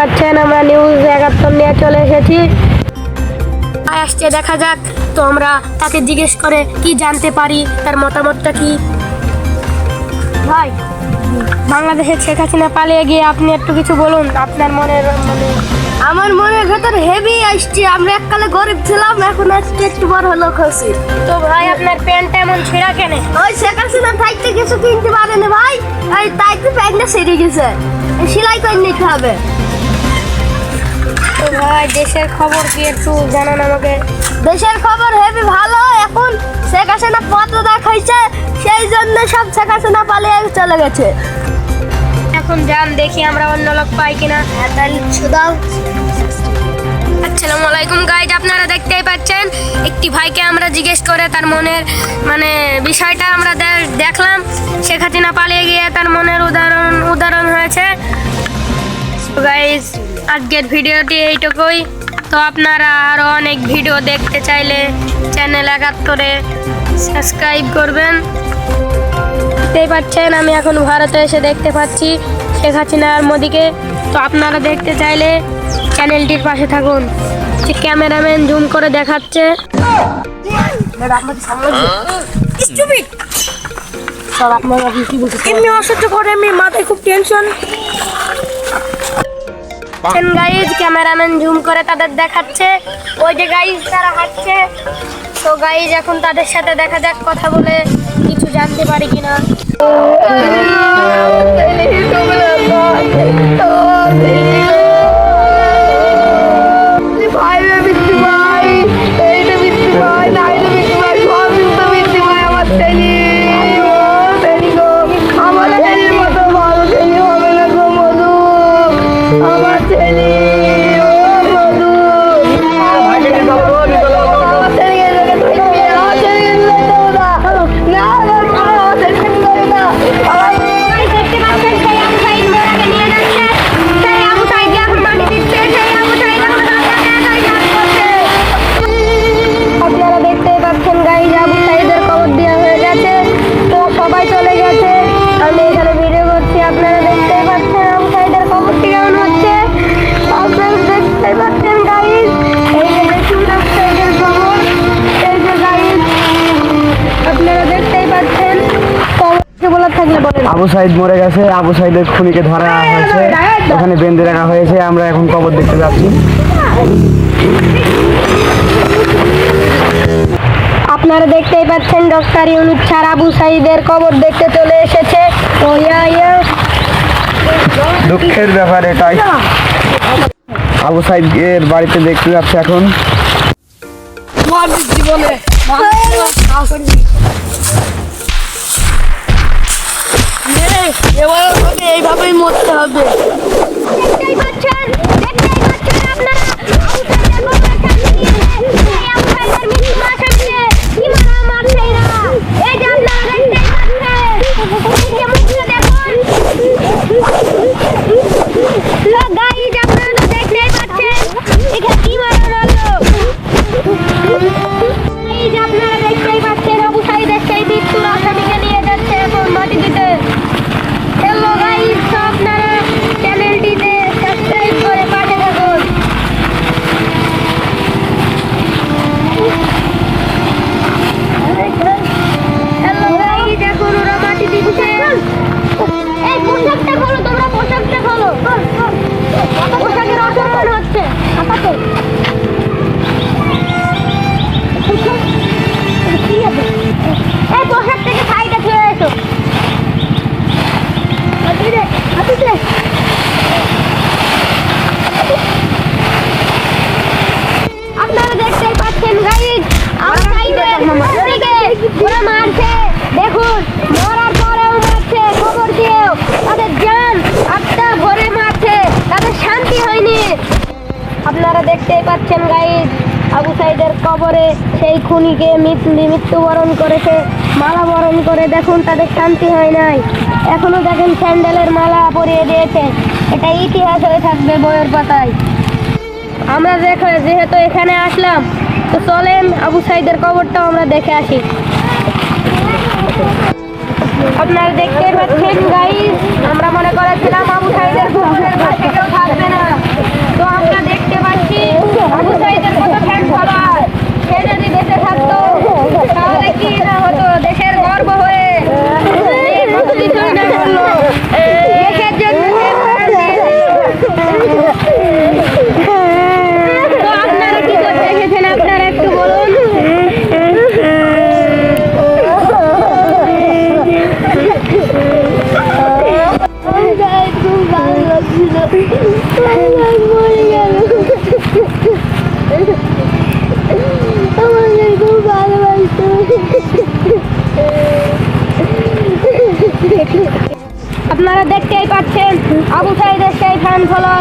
পাচ্ছেন আমরা নিউজ একাত্তর নিয়ে চলে এসেছি। আসছে দেখা যাক তো আমরা তাকে জিজ্ঞেস করে কি জানতে পারি তার মতামতটা কি? ভাই বাংলাদেশের শেখ হাসিনা পালিয়ে গিয়ে আপনি একটু কিছু বলুন আপনার মনের মানে আমার মনের ভেতর হেভি আসছে আমরা এককালে গরিব ছিলাম এখন আজকে একটু বড় হলো খুশি তো ভাই আপনার প্যান্টটা এমন ছেঁড়া কেন? ওই শেখ হাসিনা থাকতে কিছু কিনতে পারেনি ভাই এই তাই তো প্যান্টটা সেরে গেছে। সেলাই করে নিতে হবে। তো ভাই দেশের খবর কি একটু জানান আমাকে? দেশের খবর হেভি ভালো এখন শেখ হাসিনা পত্র দেখাইছে সেই জন্য সব শেখ হাসিনা পালিয়ে চলে গেছে। এখন যান দেখি আমরা অন্য লোক পাই কিনা। তাহলে সুদাও। আসসালামু আলাইকুম গাইড আপনারা দেখতেই পাচ্ছেন একটি ভাইকে আমরা জিজ্ঞেস করে তার মনের মানে বিষয়টা আমরা দেখলাম শেখ হাসিনা পালিয়ে গিয়ে তার মনের উদাহরণ উদাহরণ হয়েছে। গাইজ আজকের ভিডিওটি এইটুকুই। তো আপনারা আরও অনেক ভিডিও দেখতে চাইলে চ্যানেল একাত্তরে সাবস্ক্রাইব করবেন। দেখতেই পাচ্ছেন আমি এখন ভারতে এসে দেখতে পাচ্ছি শেখ হাসিনা আর মোদিকে। তো আপনারা দেখতে চাইলে চ্যানেলটির পাশে থাকুন। যে ক্যামেরাম্যান জুম করে দেখাচ্ছে। সব আপনারা কি এমনি অসহ্য করে এমনি মাথায় খুব টেনশন গাইজ ক্যামেরাম্যান জুম করে তাদের দেখাচ্ছে। ওই যে গাইজ তারা হাঁটছে। তো গাইজ এখন তাদের সাথে দেখা যাক কথা বলে কিছু জানতে পারি কিনা। আমার ছেলে আবু সাইদ মরে গেছে আবু সাইদের খুনিকে ধরা হয়েছে। ওখানে বেঁধে রাখা হয়েছে আমরা এখন কবর দেখতে যাচ্ছি। আপনারা দেখতেই পাচ্ছেন ডক্টর ইউনুস স্যার আবু সাইদের কবর দেখতে চলে এসেছে। ও ইয়া ইয়া দুঃখের ব্যাপার এটাই। আবু সাইদের বাড়িতে দেখতে যাচ্ছে এখন। এবার ওকে এইভাবেই মরতে হবে। আপনারা দেখতেই পাচ্ছেন গাইজ আবু সাইদের কবরে সেই খুনিকে মৃত্যুবরণ করেছে মালা বরণ করে দেখুন, তাদের শান্তি হয় নাই। এখনও দেখেন স্যান্ডেলের মালা পরিয়ে দিয়েছে। এটা ইতিহাস হয়ে থাকবে বইয়ের পাতায়। আমরা দেখে যেহেতু এখানে আসলাম, তো চলেন আবু সাইদের কবরটাও আমরা দেখে আসি। আপনারা দেখতে পাচ্ছেন গাইস আমরা মনে করেছিলাম আবু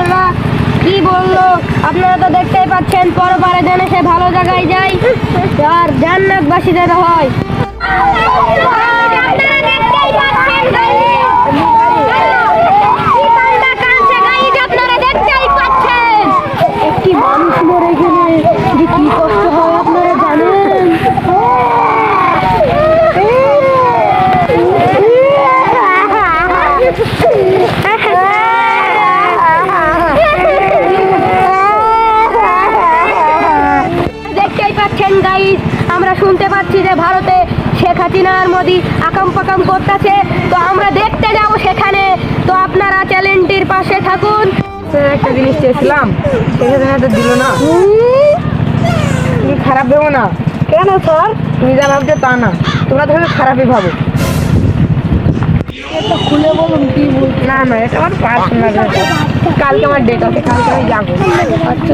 ফলোয়াররা কি বলল? আপনারা তো দেখতেই পাচ্ছেন, পরপারে যেন সে ভালো জায়গায় যায়, আর জান্নাতবাসী যেন হয় একটি মানুষ মরে গেলে যে কি কষ্ট হয় আপনারা জানেন পাচ্ছেন গাইজ আমরা শুনতে পাচ্ছি যে ভারতে শেখ হাসিনা আর মোদি আকাম পাকাম করতেছে। তো আমরা দেখতে যাব সেখানে। তো আপনারা চ্যানেলটির পাশে থাকুন। একটা জিনিস চেয়েছিলাম। সেখানে দিল না। তুমি খারাপ ভেবো না। কেন স্যার? তুমি যা ভাবছ তা না। তোমরা তো শুধু খারাপই ভাবো। খুলে বলুন কি না না এটা আমার পার্সোনাল কালকে আমার ডেট আছে কালকে আমি যাব। আচ্ছা।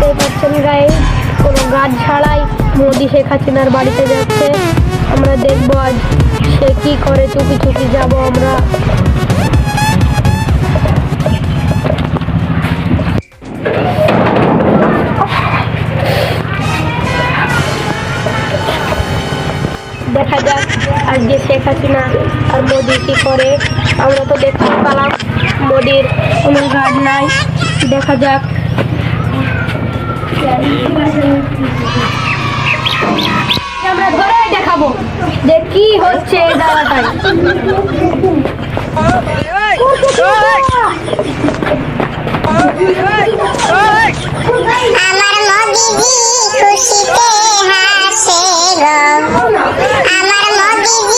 দেখতেই পাচ্ছেন গায়ে কোনো গাছ ছাড়াই মোদি শেখ হাসিনার বাড়িতে যাচ্ছে। আমরা দেখব আজ সে কি করে চুপি চুপি যাব আমরা। দেখা যাক আজকে শেখ হাসিনা আর মোদি কি করে। আমরা তো দেখতে পেলাম, মোদির কোনো গার্ড নাই। দেখা যাক কি হচ্ছে এই জায়গাটায় আমার মোদিজি খুশিতে হাসে গো। আমার মোদিজি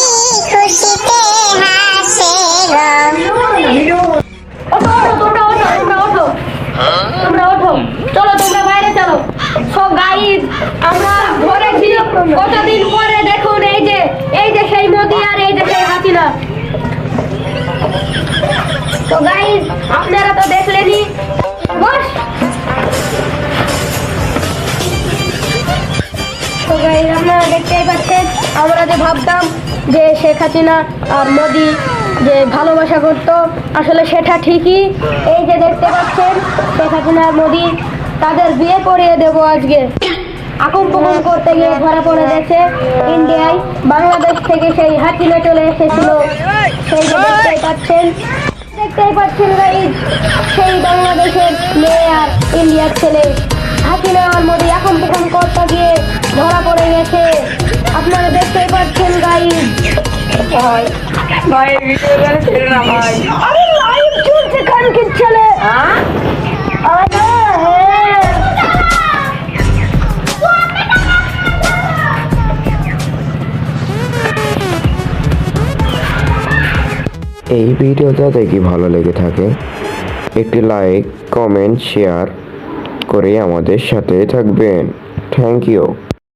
তো গাইজ আপনারা তো দেখলেনই। বস। তো গাইজ আপনারা দেখতেই পাচ্ছেন, আমরা যে ভাবতাম যে শেখ হাসিনা আর মোদি যে ভালোবাসা করতো, আসলে সেটা ঠিকই। এই যে দেখতে পাচ্ছেন, শেখ হাসিনা আর মোদি তাদের বিয়ে করিয়ে দেবো আজকে। আকম পকম করতে গিয়ে ধরা পড়ে গেছে ইন্ডিয়ায়। বাংলাদেশ থেকে সেই হাসিনা চলে এসেছিল। সেই যে দেখতেই পাচ্ছেন দেখতেই পাচ্ছেন গাইজ সেই বাংলাদেশের মেয়ে আর ইন্ডিয়ার ছেলে হাসিনা আর মোদি এখন প্রথম করতে গিয়ে ধরা পড়ে গেছে। আপনারা দেখতেই পাচ্ছেন গাইজ ভাই ভাই ভিডিও গেলে ছেড়ে না ভাই। আরে লাইভ চলছে কানকির ছেলে? হ্যাঁ? আরে এই ভিডিওটা দেখি ভালো লেগে থাকে। একটি লাইক কমেন্ট শেয়ার করে আমাদের সাথে থাকবেন। Thank you